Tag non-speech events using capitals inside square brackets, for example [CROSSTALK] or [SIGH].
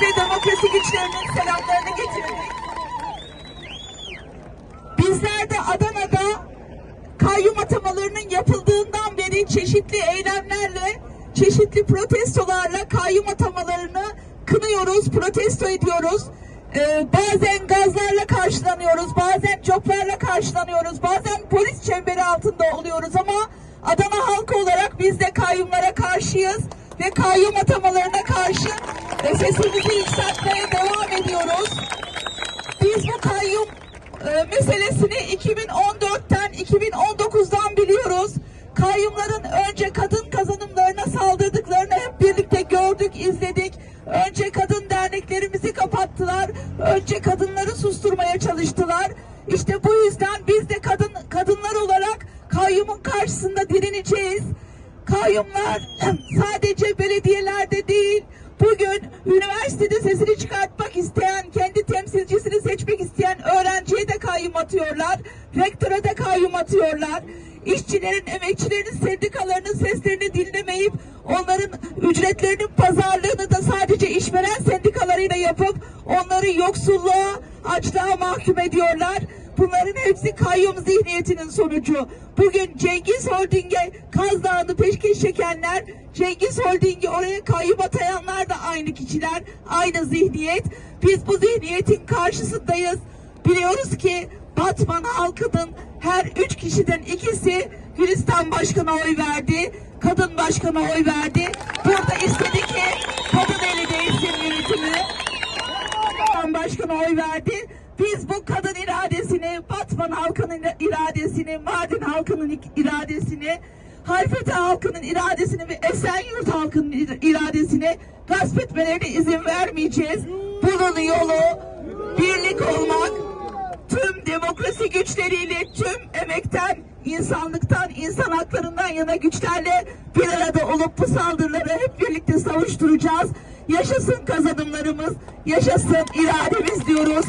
ve demokrasi güçlerinin selamlarını getirdik. Bizler de Adana'da kayyum atamalarının yapıldığından beri çeşitli eylemlerle, çeşitli protestolarla kayyum atamalarını kınıyoruz, protesto ediyoruz. Ee, bazen gazlarla karşılanıyoruz, bazen çoklarla karşılanıyoruz, bazen polis çemberi altında oluyoruz ama Adana halkı olarak biz de kayyumlara karşıyız ve kayyum atamalarına karşı sesimizi yükseltmeye devam ediyoruz. Biz bu kayyum e, meselesini 2014'ten 2019'dan biliyoruz. Kayyumların önce kadın kazanımlarına saldırdıklarını hep birlikte gördük, izledik. Önce kadın derneklerimizi kapattılar. Önce kadınları susturmaya çalıştılar. İşte bu yüzden biz de kadın kadınlar olarak kayyumun karşısında direneceğiz. Kayyumlar [CLEARS THROAT] sadece belediyelerde değil, bugün üniversitede sesini çıkartmak isteyen, kendi temsilcisini seçmek isteyen öğrenciye de kayyum atıyorlar, rektöre de kayyum atıyorlar. İşçilerin, emekçilerin, sendikalarının seslerini dinlemeyip onların ücretlerinin pazarlığını da sadece işveren sendikalarıyla yapıp onları yoksulluğa, açlığa mahkum ediyorlar. Bunların hepsi kayyum zihniyetinin sonucu. Bugün Cengiz Holding'e Kaz Dağı'nı peşkeş çekenler, Cengiz Holding'i oraya kayyum atayanlar da aynı kişiler, aynı zihniyet. Biz bu zihniyetin karşısındayız. Biliyoruz ki Batman halkının her üç kişiden ikisi Gülistan Başkan'a oy verdi, kadın başkana oy verdi. Burada istedi ki kadın eli değilsin yönetimi. Başkan'a oy verdi. Biz bu kadın iradesini, Batman halkının iradesini, Mardin halkının iradesini, Harfete halkının iradesini ve Esenyurt halkının iradesini gasp etmelerine izin vermeyeceğiz. Bunun yolu birlik olmak, tüm demokrasi güçleriyle, tüm emekten, insanlıktan, insan haklarından yana güçlerle bir arada olup bu saldırıları hep birlikte savuşturacağız. Yaşasın kazanımlarımız, yaşasın irademiz diyoruz.